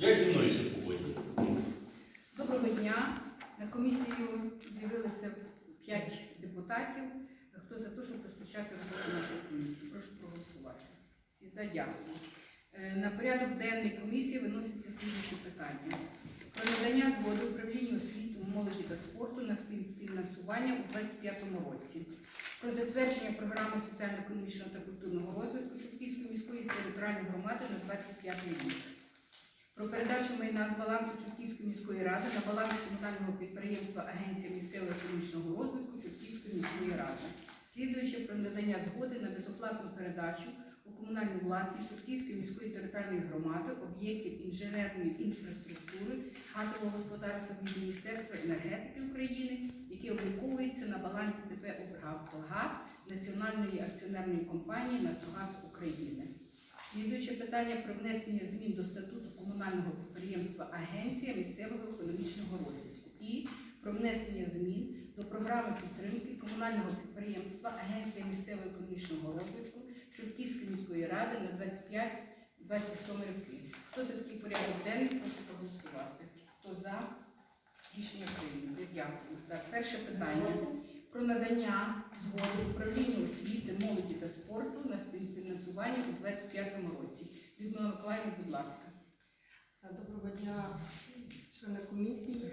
Як зі мною все поводять? Доброго дня. На комісію з'явилися 5 депутатів. Хто за те, щоб розпочати роботу нашої комісії? Прошу проголосувати. Всі за дякую. Е, На порядок денний комісії виносяться слідчі питання. Про надання згоди управлінню освіти, молоді та спорту на співфінансування у 2025 році. Про затвердження програми соціально-економічного та культурного розвитку Шевківської міської територіальної громади на 25 рік. Про передачу майна з балансу Чортківської міської ради на баланс комунального підприємства Агенція місцевого економічного розвитку Чортківської міської ради. Слідуючи про надання згоди на безоплатну передачу у комунальну власність Чортківської міської територіальної громади об'єктів інженерної інфраструктури газового господарства від Міністерства енергетики України, які обліковуються на балансі ДП «Укрнафтогаз» Національної акціонерної компанії «Нафтогаз України. Слідуюче питання про внесення змін до статуту комунального підприємства Агенція місцевого економічного розвитку і про внесення змін до програми підтримки комунального підприємства Агенція місцевого економічного розвитку Чортківської міської ради на 25-27 роки. Хто за такий порядок денний, прошу проголосувати. Хто за? Рішення прийнято. Дякую. Так, перше питання про надання згоди управлінню освіти, молоді та спорту на співфінансування у 2025 році. Людмила Миколаївна, будь ласка. Доброго дня, члени комісії.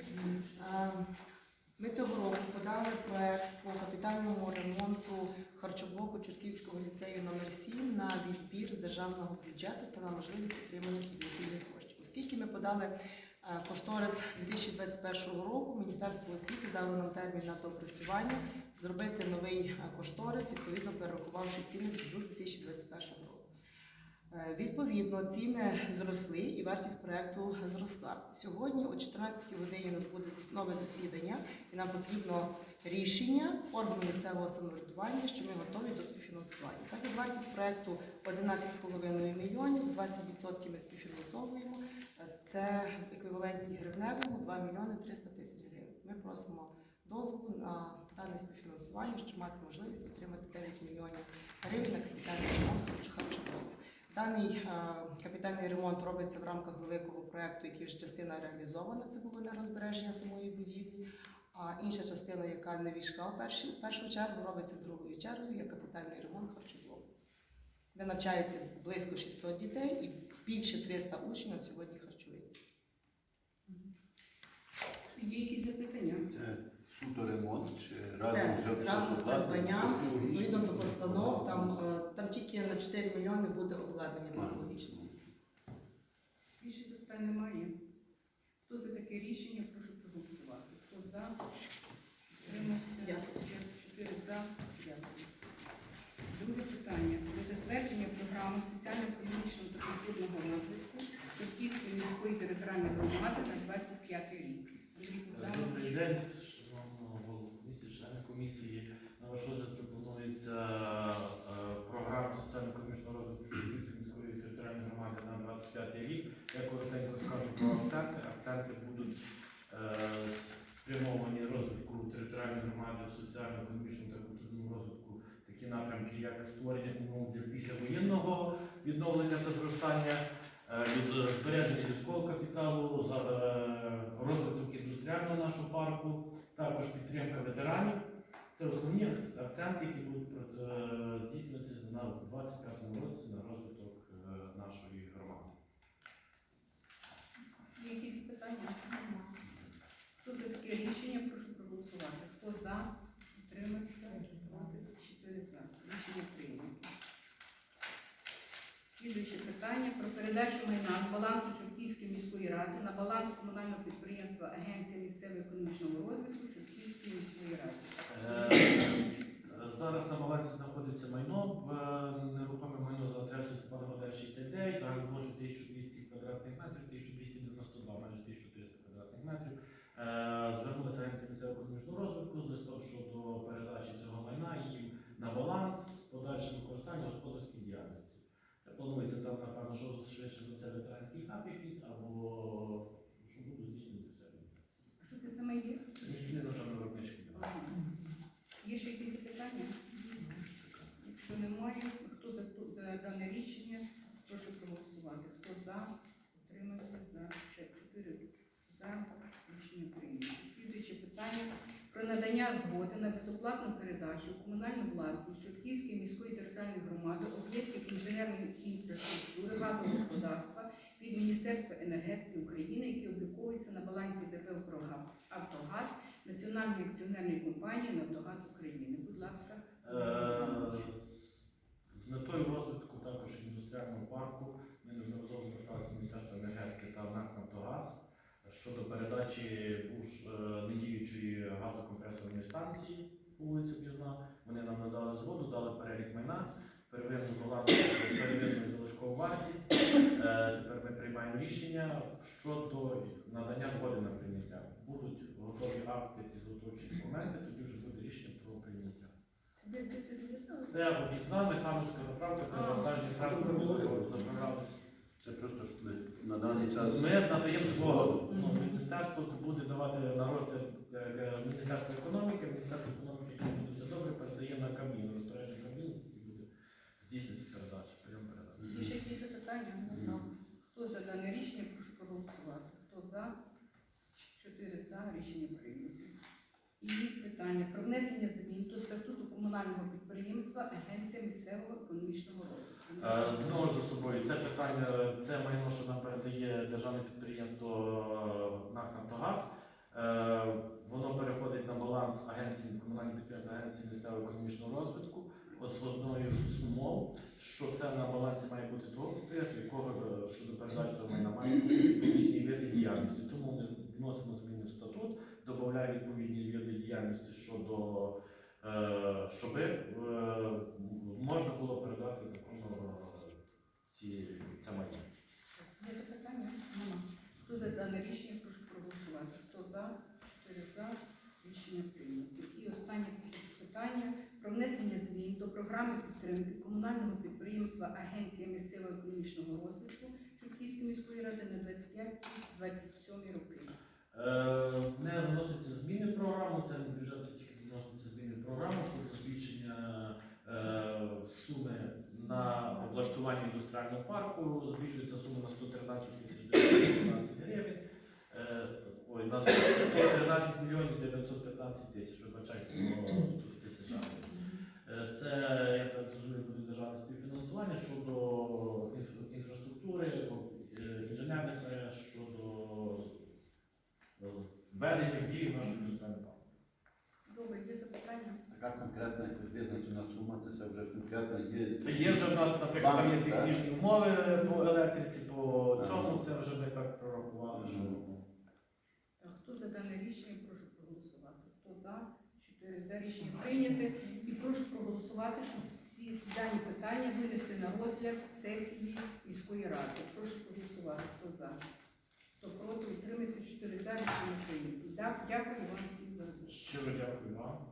Е, Ми цього року подали проект по капітальному ремонту харчоблоку Чортківського ліцею номер 7 на відбір з державного бюджету та на можливість отримання субвенційних коштів. Оскільки ми подали кошторис 2021 року, Міністерство освіти дало нам термін на доопрацювання, зробити новий е, кошторис, відповідно перерахувавши ціни з 2021 року. Е, Відповідно, ціни зросли і вартість проекту зросла. Сьогодні о 14 годині у нас буде нове засідання, і нам потрібно рішення органу місцевого самоврядування, що ми готові до співфінансування. Так як вартість проекту 11,5 мільйонів, 20% ми співфінансовуємо. Це в еквіваленті гривневому 2 мільйони 300 тисяч гривень. Ми просимо дозволу на дане співфінансування, щоб мати можливість отримати 9 мільйонів гривень на капітальний ремонт харчоблоку. Даний е, капітальний ремонт робиться в рамках великого проекту, який вже частина реалізована. Це було на розбереження самої будівлі. А інша частина, яка не війшла в першу чергу, робиться другою чергою, як капітальний ремонт харчоблоку, де навчається близько 600 дітей і більше 300 учнів на сьогодні харчується. Є якісь запитання? Це суто ремонт чи разом все разом з придбанням, відповідно до постанов, там, е, там тільки на 4 мільйони буде обладнання технологічне. Більше запитань немає. Хто за таке рішення, прошу проголосувати. Хто за? Утримався? Дякую. Чотири за. Дякую. Друге питання. Про затвердження програми соціально-економічного та культурного розвитку Чортківської територіальної громади на 25 рік. Добрий день, шановного голову члени комісії. На ваш розгляд пропонується е, програма соціально-економічного розвитку міської територіальної громади на 25 рік. Я коротенько скажу про акценти. Акценти будуть е, спрямовані розвитку територіальної громади соціально-економічному та культурному розвитку. Такі напрямки, як створення умов для післявоєнного відновлення та зростання, від збереження людського капіталу, за е, розвиток індустріального нашого парку, також підтримка ветеранів. Це основні акценти, які будуть е, здійснюватися на 25-му році на розвиток е, нашої громади. Є якісь питання? Хто за таке рішення, прошу проголосувати. Хто за? Утримався? Проти? Чотири за. Рішення прийнято. Слідуюче питання про передачу майна з балансу Чортківської міської ради на баланс комунального підприємства Агенція місцевого економічного розвитку Чортківської міської ради. Е, Зараз на балансі знаходиться майно, е, нерухоме майно за адресою Степана Бандера 69, загальну площу 1200 квадратних метрів, 1292, майже 1300 квадратних метрів. Е, Звернулася агенція місцевого економічного розвитку з листом щодо передачі цього майна їм на баланс з подальшим використанням господарської діяльності. Це планується там, напевно, що швидше за це ветеранський хаб якийсь, або що буду здійснювати все. А що це саме є? Це міжшкільний навчально-виробничий. Є ще якісь питання? Якщо немає, хто за, за дане рішення, прошу проголосувати. Хто за, утримався за 4 за рішення прийнято. Слідуюче питання про надання згоди на безоплатну передачу у комунальну власність Чортківської міської територіальної громади об'єктів інженерної інфраструктури газового господарства від Міністерства енергетики України, які обліковуються на балансі ДП «Укргаз Автогаз Національної акціонерної компанії Нафтогаз України. Будь ласка. Е, З метою розвитку також індустріального парку ми неодноразово зверталися Міністерства енергетики та НАК «Нафтогаз» щодо передачі е, недіючої газокомпресорної станції по вулиці Пізна. Вони нам надали згоду, дали перелік майна, первинну первинну залишкову вартість. Е, Тепер ми приймаємо рішення щодо надання згоди на прийняття. Будуть готові акти, підготовчі документи, тоді вже буде рішення про прийняття. Це об'їзна механівська заправка, перевантажні транспорти заправлялися. Це просто ж ми на даний час. Ми надаємо згоду. Ну. Міністерство буде давати на розгляд е, е, економіки, Міністерство економіки, якщо буде все добре, передає на Кабмін, розпорядження Кабмін і буде здійснювати передачу, прийом передачі. Є ще якісь запитання? Хто за дане рішення, прошу проголосувати. Хто за? Чотири за рішення прийнято. І питання про внесення змін до статуту комунального підприємства Агенція місцевого економічного розвитку. Е, Знову за собою, це питання, це майно, що нам передає державне підприємство е, НАК «Нафтогаз». Е, Воно переходить на баланс агенції комунального підприємства Агенції місцевого економічного розвитку з одною з умов, що це на балансі має бути того підприємства, якого щодо передачі цього майна має бути відповідні види діяльності. Тому ми вносимо зміни в статут, додаємо відповідні види діяльності щодо щоб е, можна було передати законно ці це майно. Є запитання? Нема. Хто за дане рішення, прошу проголосувати. Хто за? Чотири за. Рішення прийнято. І останнє питання про внесення змін до програми підтримки комунального підприємства Агенція місцевого економічного розвитку Чортківської міської ради на 25-27 роки. Е, Не вносяться зміни в програму, це не бюджет, це тільки вносяться зміни в програму щодо збільшення е, суми на індустріального парку. Збільшується сума на 113 тисяч 915 гривень. Е, Ой, на 113 мільйонів 915 тисяч, вибачайте, ну, тут. Е, Це, я так розумію, буде державне співфінансування щодо інфраструктури, е, інженерних мереж, щодо введення в дію нашої. Добре, є запитання? Така конкретна якось визначена сума, це вже конкретно є. Це є вже в нас, наприклад, там є технічні умови по електриці, по цьому, це вже ми так прорахували, що хто за дане рішення, прошу проголосувати. Хто за? Чотири за рішення прийняте. І прошу проголосувати, щоб всі дані питання винести на розгляд сесії міської ради. Прошу проголосувати. Хто за? Хто проти? Утримайся. Чотири за рішення прийнято. Так, Дякую вам всім за роботу. щиро дякую вам.